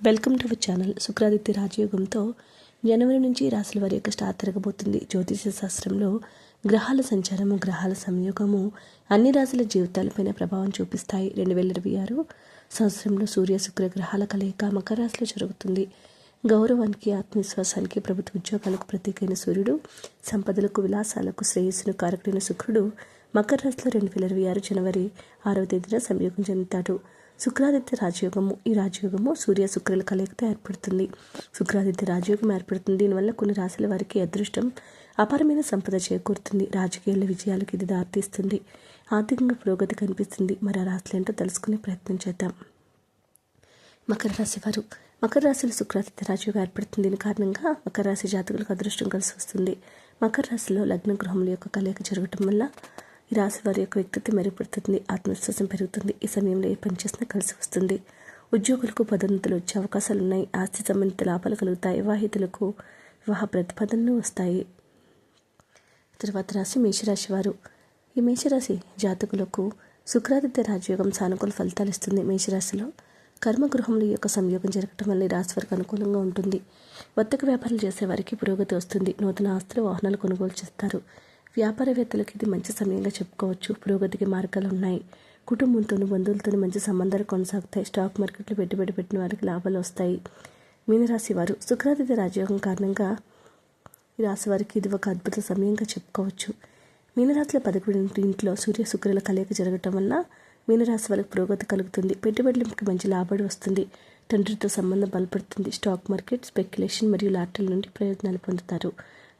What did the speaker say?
Welcome to our channel శుక్రాదిత్య రాజయోగంతో జనవరి నుంచి రాశుల వారి యొక్క స్టార్ట్ తిరగబోతుంది జ్యోతిష శాస్త్రంలో గ్రహాల సంచారము గ్రహాల సంయోగము అన్ని రాశుల జీవితాలపైన ప్రభావం చూపిస్తాయి. రెండు వేల ఇరవై ఆరు సంవత్సరంలో సూర్య శుక్ర గ్రహాల కలయిక మకర రాశిలో జరుగుతుంది. గౌరవానికి ఆత్మవిశ్వాసానికి ప్రభుత్వ ఉద్యోగాలకు ప్రతీకైన సూర్యుడు సంపదలకు విలాసాలకు శ్రేయస్సును కారకుడైన శుక్రుడు మకర రాశిలో రెండు వేల ఇరవై ఆరు జనవరి ఆరవ తేదీన సంయోగం చెందుతాడు. శుక్రాదిత్య రాజయోగము. ఈ రాజయోగము సూర్య శుక్రుల కలయికతో ఏర్పడుతుంది. శుక్రాదిత్య రాజయోగం ఏర్పడుతుంది. దీనివల్ల కొన్ని రాశుల వారికి అదృష్టం అపారమైన సంపద చేకూరుతుంది. రాజకీయాల విజయాలకు ఇది దారితీస్తుంది. ఆర్థికంగా పురోగతి కనిపిస్తుంది. మరి ఆ రాశులు ఏంటో తెలుసుకునే ప్రయత్నం చేద్దాం. మకర రాశి వారు. మకర రాశిలో శుక్రాదిత్య రాజయోగం ఏర్పడుతుంది. దీని కారణంగా మకర రాశి జాతకులకు అదృష్టం కలిసి వస్తుంది. మకర రాశిలో లగ్న గృహముల యొక్క కలయిక జరగటం వల్ల ఈ రాశి వారి యొక్క వ్యక్తిత్వం మెరుగుపడుతుంది ఆత్మవిశ్వాసం పెరుగుతుంది ఈ సమయంలో ఏ పని చేసినా కలిసి వస్తుంది. ఉద్యోగులకు పదోన్నతులు వచ్చే అవకాశాలు ఉన్నాయి. ఆస్తి సంబంధిత లాభాలు కలుగుతాయి. వివాహితులకు వివాహ ప్రతిపాదనలు వస్తాయి. తర్వాత రాశి మేషరాశి వారు. ఈ మేషరాశి జాతకులకు శుక్రాదిత్య రాజయోగం సానుకూల ఫలితాలు ఇస్తుంది. మేషరాశిలో కర్మగృహంలో యొక్క సంయోగం జరగటం వల్ల ఈ రాశి వారికి అనుకూలంగా ఉంటుంది. వర్తక వ్యాపారాలు చేసే వారికి పురోగతి వస్తుంది. నూతన ఆస్తులు వాహనాలు కొనుగోలు చేస్తారు. వ్యాపారవేత్తలకు ఇది మంచి సమయంగా చెప్పుకోవచ్చు. పురోగతికి మార్గాలు ఉన్నాయి. కుటుంబంతో బంధువులతో మంచి సంబంధాలు కొనసాగుతాయి. స్టాక్ మార్కెట్లో పెట్టుబడి పెట్టిన వారికి లాభాలు వస్తాయి. మీనరాశి వారు శుక్రాదిత్య రాజయోగం కారణంగా ఈ రాశి వారికి ఇది ఒక అద్భుత సమయంగా చెప్పుకోవచ్చు. మీనరాశిలో పదకొండు ఇంట్లో సూర్య శుక్రుల కలయిక జరగటం వల్ల మీనరాశి వారికి పురోగతి కలుగుతుంది. పెట్టుబడులకి మంచి లాభాలు వస్తుంది. తండ్రితో సంబంధం బలపడుతుంది. స్టాక్ మార్కెట్ స్పెక్యులేషన్ మరియు లాటరీల నుండి ప్రయోజనాలు పొందుతారు.